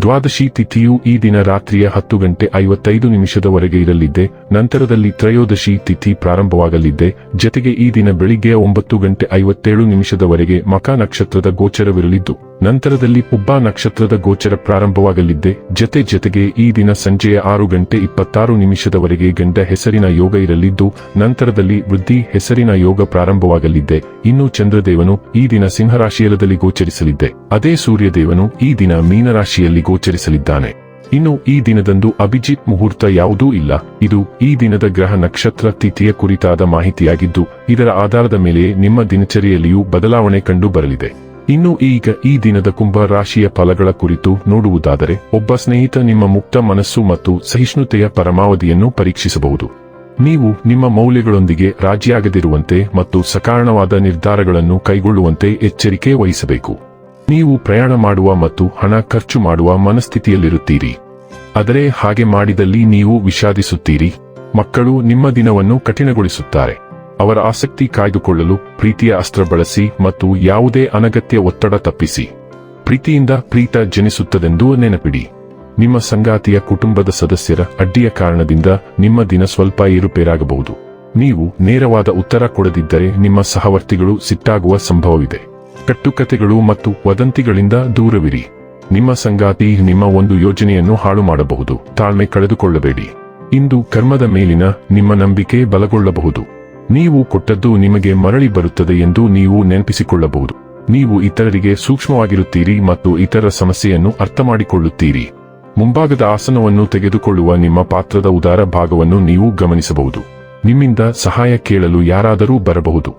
ದ್ವಾದಶಿ ತಿಥಿಯು ಈ ದಿನ ರಾತ್ರಿಯ ಹತ್ತು ಗಂಟೆ ಐವತ್ತೈದು ನಿಮಿಷದವರೆಗೆ ಇರಲಿದ್ದೆ, ನಂತರದಲ್ಲಿ ತ್ರಯೋದಶಿ ತಿಥಿ ಪ್ರಾರಂಭವಾಗಲಿದ್ದೆ, ಜತೆಗೆ ಈ ದಿನ ಬೆಳಿಗ್ಗೆ ಒಂಬತ್ತು ಗಂಟೆ ಐವತ್ತೇಳು ನಿಮಿಷದವರೆಗೆ ಮಕ ನಕ್ಷತ್ರದ ಗೋಚರವಿರಲಿದ್ದು. ನಂತರದಲ್ಲಿ ಪುಬ್ಬಾ ನಕ್ಷತ್ರದ ಗೋಚರ ಪ್ರಾರಂಭವಾಗಲಿದ್ದೆ ಜತೆ ಜತೆಗೆ ಈ ದಿನ ಸಂಜೆಯ ಆರು ಗಂಟೆ ಇಪ್ಪತ್ತಾರು ನಿಮಿಷದವರೆಗೆ ಗಂಡ ಹೆಸರಿನ ಯೋಗ ಇರಲಿದ್ದು, ನಂತರದಲ್ಲಿ ವೃದ್ಧಿ ಹೆಸರಿನ ಯೋಗ ಪ್ರಾರಂಭವಾಗಲಿದ್ದೆ ಇನ್ನು ಚಂದ್ರದೇವನು ಈ ದಿನ ಸಿಂಹರಾಶಿಯಲದಲ್ಲಿ ಗೋಚರಿಸಲಿದ್ದೆ ಅದೇ ಸೂರ್ಯದೇವನು ಈ ದಿನ ಮೀನರಾಶಿಯಲ್ಲಿ ಗೋಚರಿಸಲಿದ್ದಾನೆ. ಇನ್ನು ಈ ದಿನದಂದು ಅಭಿಜಿತ್ ಮುಹೂರ್ತ ಯಾವುದೂ ಇಲ್ಲ. ಇದು ಈ ದಿನದ ಗ್ರಹ ನಕ್ಷತ್ರ ತಿಥಿಯ ಕುರಿತಾದ ಮಾಹಿತಿಯಾಗಿದ್ದು, ಇದರ ಆಧಾರದ ಮೇಲೆ ನಿಮ್ಮ ದಿನಚರಿಯಲ್ಲಿಯೂ ಬದಲಾವಣೆ ಕಂಡು ಬರಲಿದೆ. ಇನ್ನು ಈಗ ಈ ದಿನದ ಕುಂಭ ರಾಶಿಯ ಫಲಗಳ ಕುರಿತು ನೋಡುವುದಾದರೆ, ಒಬ್ಬ ಸ್ನೇಹಿತ ನಿಮ್ಮ ಮುಕ್ತ ಮನಸ್ಸು ಮತ್ತು ಸಹಿಷ್ಣುತೆಯ ಪರಮಾವಧಿಯನ್ನು ಪರೀಕ್ಷಿಸಬಹುದು. ನೀವು ನಿಮ್ಮ ಮೌಲ್ಯಗಳೊಂದಿಗೆ ರಾಜಿಯಾಗದಿರುವಂತೆ ಮತ್ತು ಸಕಾರಣವಾದ ನಿರ್ಧಾರಗಳನ್ನು ಕೈಗೊಳ್ಳುವಂತೆ ಎಚ್ಚರಿಕೆ ವಹಿಸಬೇಕು. ನೀವು ಪ್ರಯಾಣ ಮಾಡುವ ಮತ್ತು ಹಣ ಖರ್ಚು ಮಾಡುವ ಮನಸ್ಥಿತಿಯಲ್ಲಿರುತ್ತೀರಿ. ಆದರೆ ಹಾಗೆ ಮಾಡಿದಲ್ಲಿ ನೀವು ವಿಷಾದಿಸುತ್ತೀರಿ. ಮಕ್ಕಳು ನಿಮ್ಮ ದಿನವನ್ನು ಕಠಿಣಗೊಳಿಸುತ್ತಾರೆ. ಅವರ ಆಸಕ್ತಿ ಕಾಯ್ದುಕೊಳ್ಳಲು ಪ್ರೀತಿಯ ಅಸ್ತ್ರ ಬಳಸಿ ಮತ್ತು ಯಾವುದೇ ಅನಗತ್ಯ ಒತ್ತಡ ತಪ್ಪಿಸಿ. ಪ್ರೀತಿಯಿಂದ ಪ್ರೀತ ಜನಿಸುತ್ತದೆಂದು ನೆನಪಿಡಿ. ನಿಮ್ಮ ಸಂಗಾತಿಯ ಕುಟುಂಬದ ಸದಸ್ಯರ ಅಡ್ಡಿಯ ಕಾರಣದಿಂದ ನಿಮ್ಮ ದಿನ ಸ್ವಲ್ಪ ಏರುಪೇರಾಗಬಹುದು. ನೀವು ನೇರವಾದ ಉತ್ತರ ಕೊಡದಿದ್ದರೆ ನಿಮ್ಮ ಸಹವರ್ತಿಗಳು ಸಿಟ್ಟಾಗುವ ಸಂಭವವಿದೆ. ಕಟ್ಟುಕತೆಗಳು ಮತ್ತು ವದಂತಿಗಳಿಂದ ದೂರವಿರಿ. ನಿಮ್ಮ ಸಂಗಾತಿ ನಿಮ್ಮ ಒಂದು ಯೋಜನೆಯನ್ನು ಹಾಳು ಮಾಡಬಹುದು. ತಾಳ್ಮೆ ಕಳೆದುಕೊಳ್ಳಬೇಡಿ. ಇಂದು ಕರ್ಮದ ಮೇಲಿನ ನಿಮ್ಮ ನಂಬಿಕೆ ಬಲಗೊಳ್ಳಬಹುದು. ನೀವು ಕೊಟ್ಟದ್ದು ನಿಮಗೆ ಮರಳಿ ಬರುತ್ತದೆ ಎಂದು ನೀವು ನೆನಪಿಸಿಕೊಳ್ಳಬಹುದು. ನೀವು ಇತರರಿಗೆ ಸೂಕ್ಷ್ಮವಾಗಿರುತ್ತೀರಿ ಮತ್ತು ಇತರ ಸಮಸ್ಯೆಯನ್ನು ಅರ್ಥಮಾಡಿಕೊಳ್ಳುತ್ತೀರಿ. ಮುಂಭಾಗದ ಆಸನವನ್ನು ತೆಗೆದುಕೊಳ್ಳುವ ನಿಮ್ಮ ಪಾತ್ರದ ಉದಾರ ಭಾಗವನ್ನು ನೀವು ಗಮನಿಸಬಹುದು. ನಿಮ್ಮಿಂದ ಸಹಾಯ ಕೇಳಲು ಯಾರಾದರೂ ಬರಬಹುದು.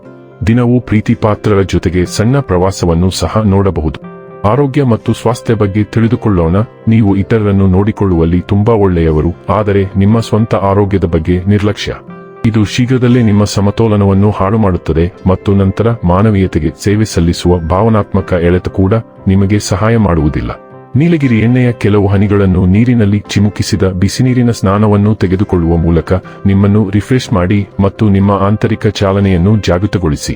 ದಿನವೂ ಪ್ರೀತಿ ಪಾತ್ರರ ಜೊತೆಗೆ ಸಣ್ಣ ಪ್ರವಾಸವನ್ನು ಸಹ ನೋಡಬಹುದು. ಆರೋಗ್ಯ ಮತ್ತು ಸ್ವಾಸ್ಥ್ಯ ಬಗ್ಗೆ ತಿಳಿದುಕೊಳ್ಳೋಣ. ನೀವು ಇತರರನ್ನು ನೋಡಿಕೊಳ್ಳುವಲ್ಲಿ ತುಂಬಾ ಒಳ್ಳೆಯವರು, ಆದರೆ ನಿಮ್ಮ ಸ್ವಂತ ಆರೋಗ್ಯದ ಬಗ್ಗೆ ನಿರ್ಲಕ್ಷ್ಯ. ಇದು ಶೀಘ್ರದಲ್ಲೇ ನಿಮ್ಮ ಸಮತೋಲನವನ್ನು ಹಾಳು ಮಾಡುತ್ತದೆ ಮತ್ತು ನಂತರ ಮಾನವೀಯತೆಗೆ ಸೇವೆ ಸಲ್ಲಿಸುವ ಭಾವನಾತ್ಮಕ ಎಳೆತ ಕೂಡ ನಿಮಗೆ ಸಹಾಯ ಮಾಡುವುದಿಲ್ಲ. ನೀಲಗಿರಿ ಎಣ್ಣೆಯ ಕೆಲವು ಹನಿಗಳನ್ನು ನೀರಿನಲ್ಲಿ ಚಿಮುಕಿಸಿದ ಬಿಸಿನೀರಿನ ಸ್ನಾನವನ್ನು ತೆಗೆದುಕೊಳ್ಳುವ ಮೂಲಕ ನಿಮ್ಮನ್ನು ರಿಫ್ರೆಶ್ ಮಾಡಿ ಮತ್ತು ನಿಮ್ಮ ಆಂತರಿಕ ಚಾಲನೆಯನ್ನು ಜಾಗೃತಗೊಳಿಸಿ.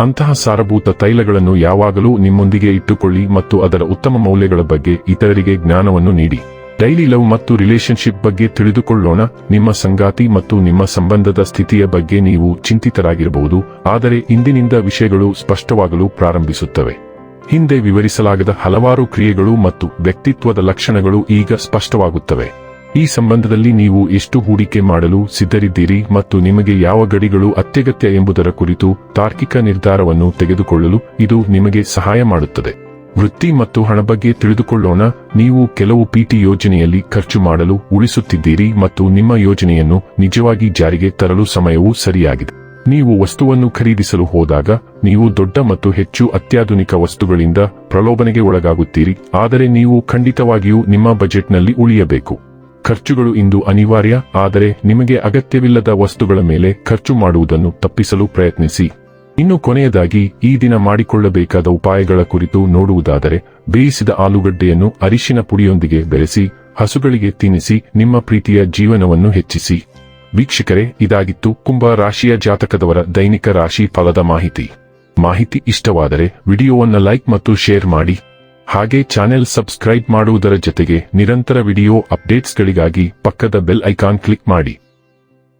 ಅಂತಹ ಸಾರಭೂತ ತೈಲಗಳನ್ನು ಯಾವಾಗಲೂ ನಿಮ್ಮೊಂದಿಗೆ ಇಟ್ಟುಕೊಳ್ಳಿ ಮತ್ತು ಅದರ ಉತ್ತಮ ಮೌಲ್ಯಗಳ ಬಗ್ಗೆ ಇತರರಿಗೆ ಜ್ಞಾನವನ್ನು ನೀಡಿ. ಡೈಲಿ ಲವ್ ಮತ್ತು ರಿಲೇಶನ್ಶಿಪ್ ಬಗ್ಗೆ ತಿಳಿದುಕೊಳ್ಳೋಣ. ನಿಮ್ಮ ಸಂಗಾತಿ ಮತ್ತು ನಿಮ್ಮ ಸಂಬಂಧದ ಸ್ಥಿತಿಯ ಬಗ್ಗೆ ನೀವು ಚಿಂತಿತರಾಗಿರಬಹುದು. ಆದರೆ ಇಂದಿನಿಂದ ವಿಷಯಗಳು ಸ್ಪಷ್ಟವಾಗಲು ಪ್ರಾರಂಭಿಸುತ್ತವೆ. ಹಿಂದೆ ವಿವರಿಸಲಾಗದ ಹಲವಾರು ಕ್ರಿಯೆಗಳು ಮತ್ತು ವ್ಯಕ್ತಿತ್ವದ ಲಕ್ಷಣಗಳು ಈಗ ಸ್ಪಷ್ಟವಾಗುತ್ತವೆ. ಈ ಸಂಬಂಧದಲ್ಲಿ ನೀವು ಎಷ್ಟು ಹೂಡಿಕೆ ಮಾಡಲು ಸಿದ್ಧರಿದ್ದೀರಿ ಮತ್ತು ನಿಮಗೆ ಯಾವ ಗಡಿಗಳು ಅತ್ಯಗತ್ಯ ಎಂಬುದರ ಕುರಿತು ತಾರ್ಕಿಕ ನಿರ್ಧಾರವನ್ನು ತೆಗೆದುಕೊಳ್ಳಲು ಇದು ನಿಮಗೆ ಸಹಾಯ ಮಾಡುತ್ತದೆ. ವೃತ್ತಿ ಮತ್ತು ಹಣ ಬಗ್ಗೆ ತಿಳಿದುಕೊಳ್ಳೋಣ. ನೀವು ಕೆಲವು ಪಿಟಿ ಯೋಜನೆಯಲ್ಲಿ ಖರ್ಚು ಮಾಡಲು ಉಳಿಸುತ್ತಿದ್ದೀರಿ ಮತ್ತು ನಿಮ್ಮ ಯೋಜನೆಯನ್ನು ನಿಜವಾಗಿ ಜಾರಿಗೆ ತರಲು ಸಮಯವೂ ಸರಿಯಾಗಿದೆ. ನೀವು ವಸ್ತುವನ್ನು ಖರೀದಿಸಲು ಹೋದಾಗ ನೀವು ದೊಡ್ಡ ಮತ್ತು ಹೆಚ್ಚು ಅತ್ಯಾಧುನಿಕ ವಸ್ತುಗಳಿಂದ ಪ್ರಲೋಭನೆಗೆ ಒಳಗಾಗುತ್ತೀರಿ. ಆದರೆ ನೀವು ಖಂಡಿತವಾಗಿಯೂ ನಿಮ್ಮ ಬಜೆಟ್ನಲ್ಲಿ ಉಳಿಯಬೇಕು. ಖರ್ಚುಗಳು ಇಂದು ಅನಿವಾರ್ಯ, ಆದರೆ ನಿಮಗೆ ಅಗತ್ಯವಿಲ್ಲದ ವಸ್ತುಗಳ ಮೇಲೆ ಖರ್ಚು ಮಾಡುವುದನ್ನು ತಪ್ಪಿಸಲು ಪ್ರಯತ್ನಿಸಿ. ಇನ್ನು ಕೊನೆಯದಾಗಿ, ಈ ದಿನ ಮಾಡಿಕೊಳ್ಳಬೇಕಾದ ಉಪಾಯಗಳ ಕುರಿತು ನೋಡುವುದಾದರೆ, ಬೇಯಿಸಿದ ಆಲೂಗಡ್ಡೆಯನ್ನು ಅರಿಶಿನ ಪುಡಿಯೊಂದಿಗೆ ಬೆರೆಸಿ, ಹಸುಗಳಿಗೆ ತಿನ್ನಿಸಿ, ನಿಮ್ಮ ಪ್ರೀತಿಯ ಜೀವನವನ್ನು ಹೆಚ್ಚಿಸಿ. ವೀಕ್ಷಕರೇ, ಇದಾಗಿತ್ತು ಕುಂಭ ರಾಶಿಯ ಜಾತಕದವರ ದೈನಿಕ ರಾಶಿ ಫಲದ ಮಾಹಿತಿ. ಮಾಹಿತಿ ಇಷ್ಟವಾದರೆ, ವಿಡಿಯೋವನ್ನು ಲೈಕ್ ಮತ್ತು ಶೇರ್ ಮಾಡಿ. ಹಾಗೆ ಚಾನೆಲ್ ಸಬ್ಸ್ಕ್ರೈಬ್ ಮಾಡುವುದರ ಜೊತೆಗೆ ನಿರಂತರ ವಿಡಿಯೋ ಅಪ್ಡೇಟ್ಸ್ಗಳಿಗಾಗಿ ಪಕ್ಕದ ಬೆಲ್ ಐಕಾನ್ ಕ್ಲಿಕ್ ಮಾಡಿ.